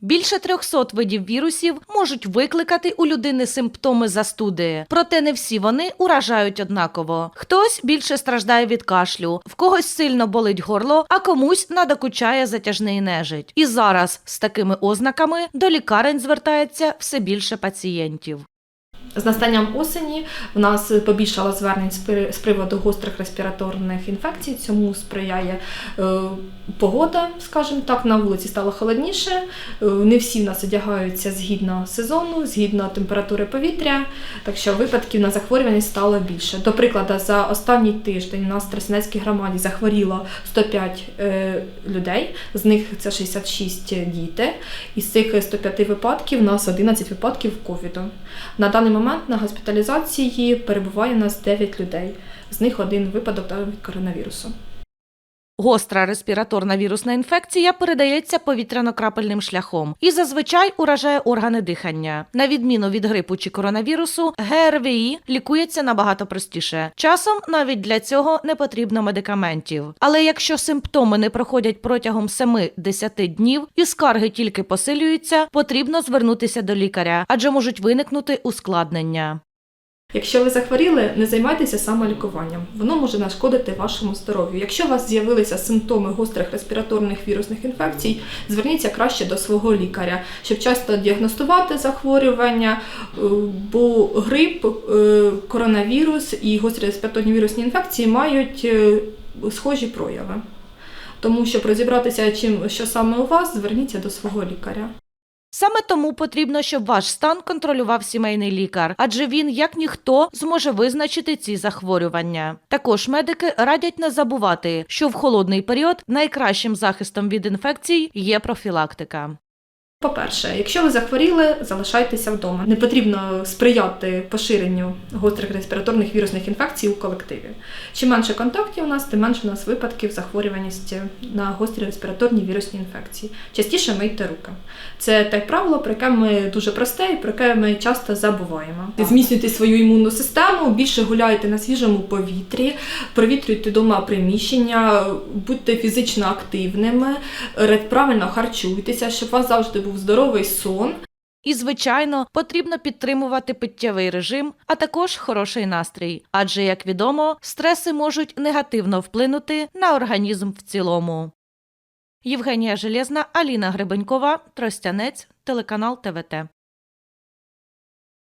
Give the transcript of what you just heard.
Більше 300 видів вірусів можуть викликати у людини симптоми застуди, проте не всі вони уражають однаково. Хтось більше страждає від кашлю, в когось сильно болить горло, а комусь надокучає затяжний нежить. І зараз з такими ознаками до лікарень звертається все більше пацієнтів. З настанням осені в нас побільшало звернень з приводу гострих респіраторних інфекцій. Цьому сприяє е, погода, скажімо так, на вулиці стало холодніше. Е, не всі в нас одягаються згідно сезону, згідно температури повітря. Так що випадків на захворюваність стало більше. До прикладу, за останній тиждень у нас в Тростянецькій громаді захворіло 105 е, людей, з них це 66 діти. Із цих 105 випадків у нас 11 випадків ковіду. На даний момент на госпіталізації перебуває у нас 9 людей. З них один випадок від коронавірусу. Гостра респіраторна вірусна інфекція передається повітряно-крапельним шляхом і зазвичай уражає органи дихання. На відміну від грипу чи коронавірусу, ГРВІ лікується набагато простіше. Часом навіть для цього не потрібно медикаментів. Але якщо симптоми не проходять протягом 7-10 днів і скарги тільки посилюються, потрібно звернутися до лікаря, адже можуть виникнути ускладнення. Якщо ви захворіли, не займайтеся самолікуванням. Воно може нашкодити вашому здоров'ю. Якщо у вас з'явилися симптоми гострих респіраторних вірусних інфекцій, зверніться краще до свого лікаря, щоб часто діагностувати захворювання, е, бо грип, е, коронавірус і гострі респіраторні вірусні інфекції мають е, схожі прояви. Тому, щоб розібратися, чим що саме у вас, зверніться до свого лікаря. Саме тому потрібно, щоб ваш стан контролював сімейний лікар, адже він, як ніхто, зможе визначити ці захворювання. Також медики радять не забувати, що в холодний період найкращим захистом від інфекцій є профілактика. По-перше, якщо ви захворіли, залишайтеся вдома. Не потрібно сприяти поширенню гострих респіраторних вірусних інфекцій у колективі. Чим менше контактів у нас, тим менше у нас випадків захворюваності на гострі респіраторні вірусні інфекції. Частіше мийте руки. Це те правило, про яке ми дуже просте і про яке ми часто забуваємо. Зміцнюйте свою імунну систему, більше гуляйте на свіжому повітрі, провітрюйте дома приміщення, будьте фізично активними, правильно харчуйтеся, щоб вас завжди був здоровий сон. І, звичайно, потрібно підтримувати питтєвий режим, а також хороший настрій. Адже, як відомо, стреси можуть негативно вплинути на організм в цілому. Євгенія Железна, Аліна Гребенькова, Тростянець, телеканал ТВТ.